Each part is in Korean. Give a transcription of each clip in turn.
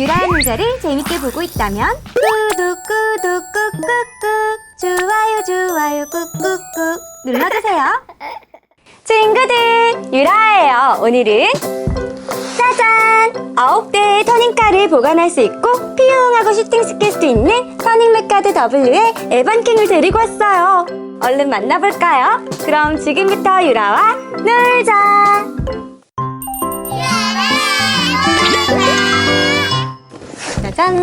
유라의 문제를 재밌게 보고 있다면 구독 구독 꾹꾹꾹 좋아요 좋아요 꾹꾹꾹 눌러주세요 친구들 유라예요 오늘은 짜잔! 아홉 대의 터닝카를 보관할 수 있고 피용하고 슈팅시킬 수 있는 터닝메카드 W의 에반킹을 데리고 왔어요 얼른 만나볼까요? 그럼 지금부터 유라와 놀자 짜잔!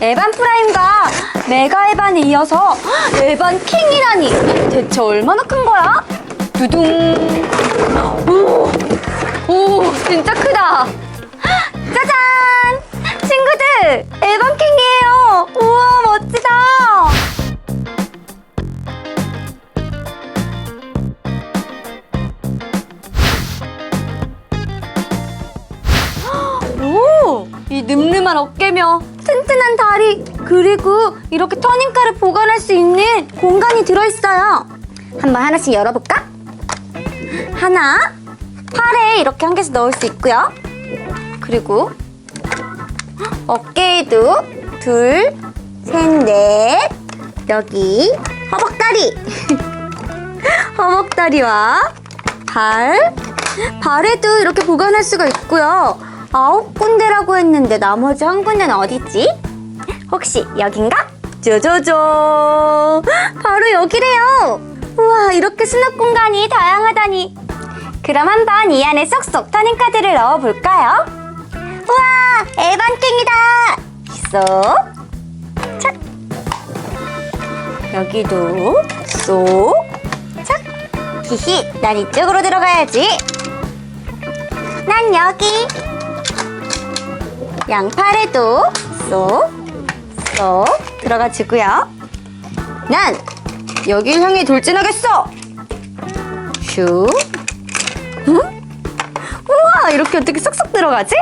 에반 프라임과 메가 에반에 이어서 에반 킹이라니! 대체 얼마나 큰 거야? 두둥! 튼튼한 다리 그리고 이렇게 터닝카를 보관할 수 있는 공간이 들어있어요. 한번 하나씩 열어볼까? 하나, 팔에 이렇게 한 개씩 넣을 수 있고요. 그리고 어깨에도 둘, 셋, 넷. 여기 허벅다리. 허벅다리와 발. 발에도 이렇게 보관할 수가 있고요. 아홉 군데라고 했는데 나머지 한 군데는 어디지? 혹시 여긴가? 쪼쪼쪼! 바로 여기래요! 우와, 이렇게 수납 공간이 다양하다니. 그럼 한번 이 안에 쏙쏙 터닝 카드를 넣어볼까요? 우와, 에반킹이다! 쏙! 착! 여기도 쏙! 착! 히히, 난 이쪽으로 들어가야지. 난 여기. 양팔에도 쏙, 쏙 들어가지고요. 난 여길 향해 돌진하겠어. 슈. 응? 우와, 이렇게 어떻게 쏙쏙 들어가지?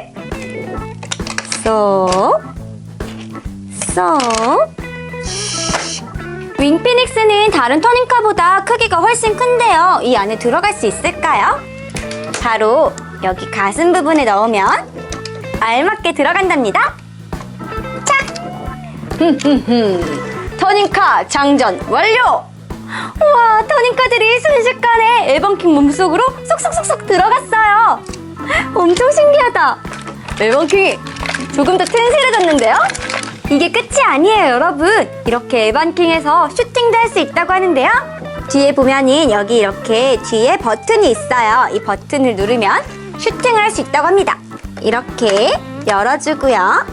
쏙, 쏙. 윙피닉스는 다른 터닝카보다 크기가 훨씬 큰데요. 이 안에 들어갈 수 있을까요? 바로 여기 가슴 부분에 넣으면 알맞게 들어간답니다. 착! 흠흠흠. 터닝카 장전 완료! 우와, 터닝카들이 순식간에 에반킹 몸속으로 쏙쏙쏙쏙 들어갔어요. 엄청 신기하다. 에반킹이 조금 더 튼실해졌는데요? 이게 끝이 아니에요, 여러분. 이렇게 에반킹에서 슈팅도 할 수 있다고 하는데요. 뒤에 보면은 여기 이렇게 뒤에 버튼이 있어요. 이 버튼을 누르면 슈팅을 할 수 있다고 합니다. 이렇게 열어주고요.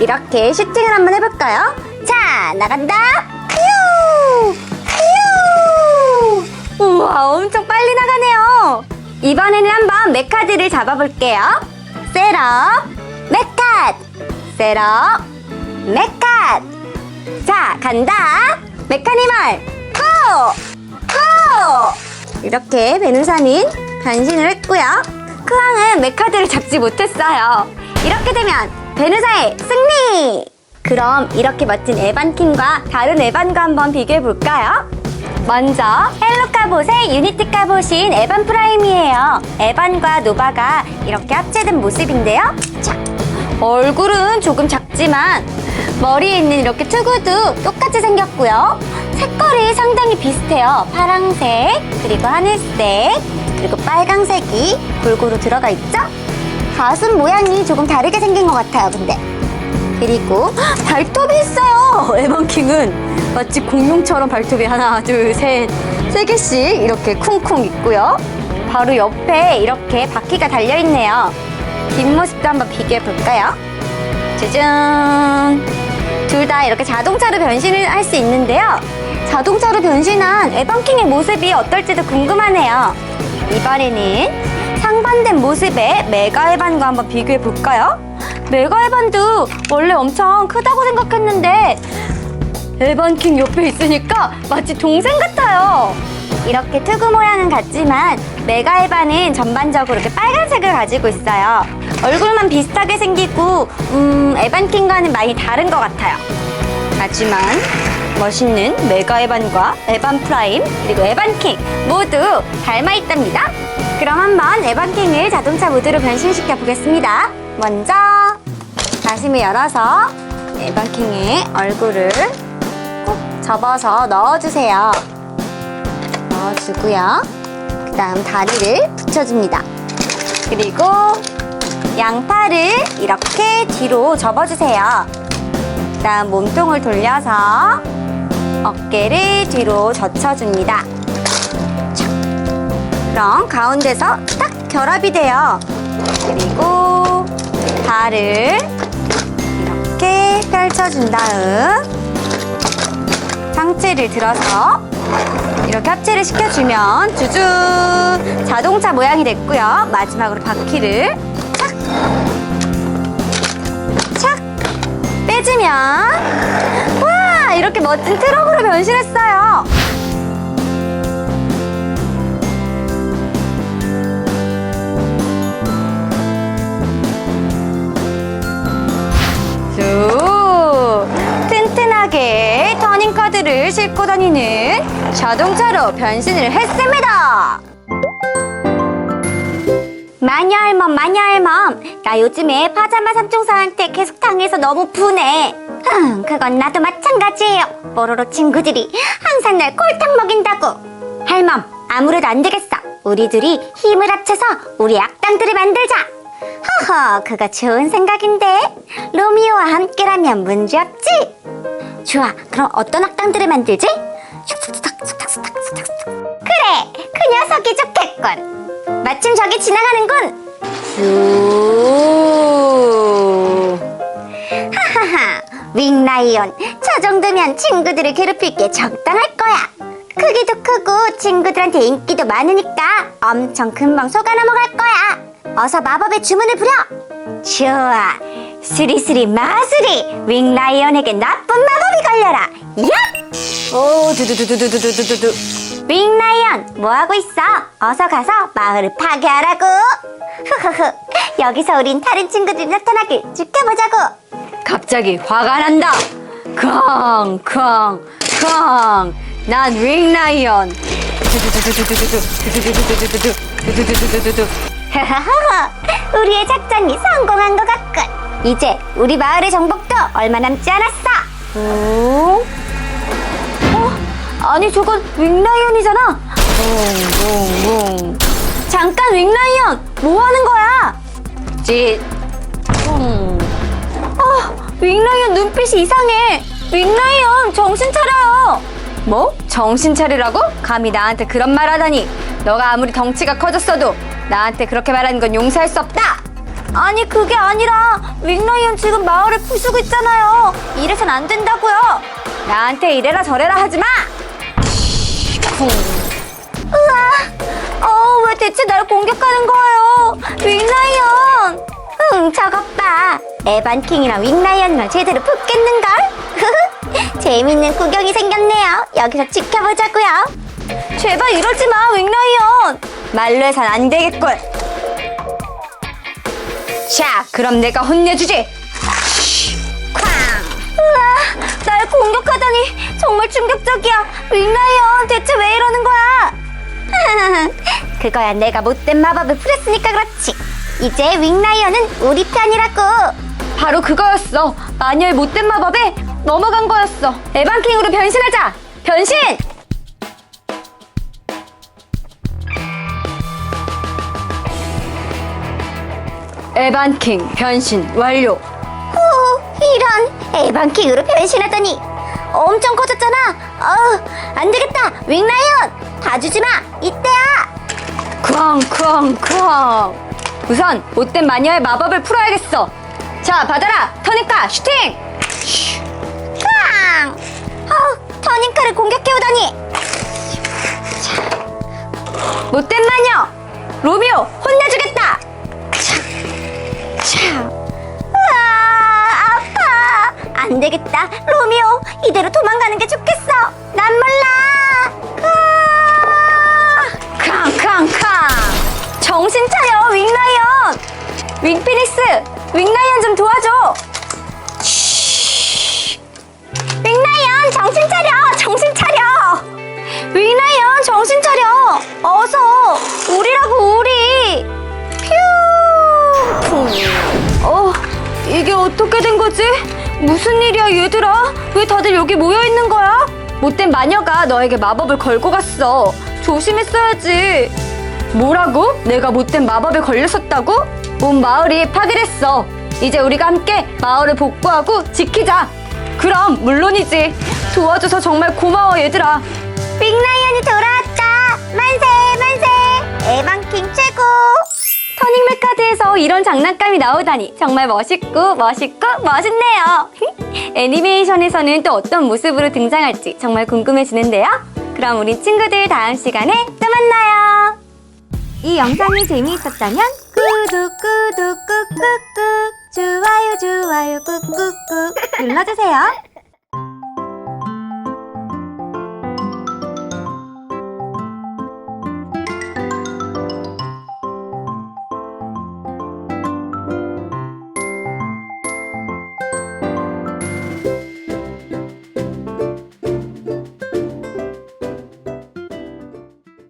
이렇게 슈팅을 한번 해볼까요? 자, 나간다. 퓨! 퓨! 우와, 엄청 빨리 나가네요. 이번에는 한번 메카드를 잡아볼게요. 셋업, 메카드, 셋업, 메카드. 자, 간다. 메카니멀, 고! 고! 이렇게 베누사는 변신을 했고요. 크왕은 메카드를 잡지 못했어요. 이렇게 되면 베누사의 승리! 그럼 이렇게 멋진 에반킹과 다른 에반과 한번 비교해 볼까요? 먼저 헬로 카봇의 유니티 카봇인 에반 프라임이에요. 에반과 노바가 이렇게 합체된 모습인데요. 자, 얼굴은 조금 작지만 머리에 있는 이렇게 투구도 똑같이 생겼고요. 색깔이 상당히 비슷해요. 파랑색, 그리고 하늘색, 그리고 빨강색이 골고루 들어가 있죠? 가슴 모양이 조금 다르게 생긴 것 같아요, 근데. 그리고 헉, 발톱이 있어요. 에반킹은 마치 공룡처럼 발톱이 하나, 둘, 셋, 세 개씩 이렇게 쿵쿵 있고요. 바로 옆에 이렇게 바퀴가 달려 있네요. 뒷모습도 한번 비교해 볼까요? 짜잔! 둘 다 이렇게 자동차로 변신을 할 수 있는데요. 자동차로 변신한 에반킹의 모습이 어떨지도 궁금하네요. 이번에는 상반된 모습의 메가 에반과 한번 비교해 볼까요? 메가 에반도 원래 엄청 크다고 생각했는데 에반킹 옆에 있으니까 마치 동생 같아요. 이렇게 투구 모양은 같지만 메가 에반은 전반적으로 이렇게 빨간색을 가지고 있어요. 얼굴만 비슷하게 생기고 음, 에반킹과는 많이 다른 것 같아요. 하지만 멋있는 메가 에반과 에반 프라임 그리고 에반킹 모두 닮아 있답니다. 그럼 한번 에반킹을 자동차 모드로 변신시켜 보겠습니다. 먼저 가심을 열어서 에반킹의 얼굴을 꼭 접어서 넣어주세요. 넣어주고요. 그 다음 다리를 붙여줍니다. 그리고 양팔을 이렇게 뒤로 접어주세요. 그 다음 몸통을 돌려서 어깨를 뒤로 젖혀줍니다. 그럼 가운데서 딱 결합이 돼요. 그리고 발을 이렇게 펼쳐준 다음 상체를 들어서 이렇게 합체를 시켜주면 주주 자동차 모양이 됐고요. 마지막으로 바퀴를 착! 착! 빼주면 와! 이렇게 멋진 트럭으로 변신했어요. 쭉 튼튼하게 터닝카드를 싣고 다니는 자동차로 변신을 했습니다. 마녀알멈 마녀알멈 나 요즘에 파자마 삼총사한테 계속 당해서 너무 분해 흥 그건 나도 마찬가지예요 뽀로로 친구들이 항상 날 꼴탕 먹인다고 할멈 아무래도 안 되겠어 우리 둘이 힘을 합쳐서 우리 악당들을 만들자 허허 그거 좋은 생각인데 로미오와 함께라면 문제 없지 좋아 그럼 어떤 악당들을 만들지? 그래 그 녀석이 좋겠군 마침 저기 지나가는군. 슈. 하하하. 윙라이온. 저 정도면 친구들을 괴롭힐 게 적당할 거야. 크기도 크고 친구들한테 인기도 많으니까 엄청 금방 속아 넘어갈 거야. 어서 마법의 주문을 부려. 좋아. 스리스리 마스리. 윙라이온에게 나쁜 마법이 걸려라. 야! 오 두두두두두두두두두. 윙라이언 뭐하고 있어? 어서 가서 마을을 파괴하라고 흐흐흐 여기서 우린 다른 친구들이 나타나길 지켜보자고 갑자기 화가 난다 쾅 쾅 쾅 난 윙라이언 하하하 우리의 작전이 성공한 것 같군 이제 우리 마을의 정복도 얼마 남지 않았어 오? 어? 아니 저건 윙라이언이잖아. 잠깐 윙라이언, 뭐 하는 거야? 짓. 윙라이언 눈빛이 이상해. 윙라이언 정신 차려요. 뭐? 정신 차리라고? 감히 나한테 그런 말 하다니. 너가 아무리 덩치가 커졌어도 나한테 그렇게 말하는 건 용서할 수 없다. 아니 그게 아니라 윙라이언 지금 마을을 부수고 있잖아요. 이래선 안 된다고요. 나한테 이래라 저래라 하지 마. 쿵. 우와, 어, 왜 대체 날 공격하는 거예요? 윙라이언! 흥, 저것 봐. 에반킹이랑 윙라이언이랑 제대로 붙겠는걸? 재밌는 구경이 생겼네요. 여기서 지켜보자고요. 제발 이러지 마, 윙라이언! 말로 해선 안 되겠군. 자, 그럼 내가 혼내주지. 쾅! 우와, 날 공격하다니 정말 충격적이야. 윙라이언, 대체 왜 이러는 거야? 그거야 내가 못된 마법을 풀었으니까 그렇지. 이제 윙라이언은 우리 편이라고. 바로 그거였어. 마녀의 못된 마법에 넘어간 거였어. 에반킹으로 변신하자. 변신! 에반킹 변신 완료. 오, 이런 에반킹으로 변신하다니 엄청 커졌잖아. 어, 안 되겠다. 윙라이언 봐주지 마. 이때야. 쾅쾅쾅. 우선 못된 마녀의 마법을 풀어야겠어. 자, 받아라. 터니카 슈팅. 쾅. 어, 터닝카를 공격해오다니. 자, 못된 마녀. 로미오 혼내주겠다. 차. 으아, 아파. 안 되겠다. 로미오, 이대로 도망가는 게 좋겠어. 난 몰라. 정신 차려, 윙라이언. 윙피니스, 윙라이언 좀 도와줘. 쉬. 윙라이언, 정신 차려. 정신 차려. 윙라이언, 정신 차려. 어서 우리라고 우리. 퓨. 풍. 어, 이게 어떻게 된 거지? 무슨 일이야, 얘들아? 왜 다들 여기 모여 있는 거야? 못된 마녀가 너에게 마법을 걸고 갔어. 조심했어야지. 뭐라고? 내가 못된 마법에 걸렸었다고? 온 마을이 파괴됐어. 이제 우리가 함께 마을을 복구하고 지키자. 그럼 물론이지. 도와줘서 정말 고마워 얘들아. 빅라이언이 돌아왔다. 만세 만세. 에반킹 최고. 터닝 메카드에서 이런 장난감이 나오다니 정말 멋있고 멋있고 멋있네요. 애니메이션에서는 또 어떤 모습으로 등장할지 정말 궁금해지는데요. 그럼 우리 친구들 다음 시간에 또 만나요. 이 영상이 재미있었다면 구독 구독 꾹꾹꾹 좋아요 좋아요 꾹꾹꾹 눌러주세요.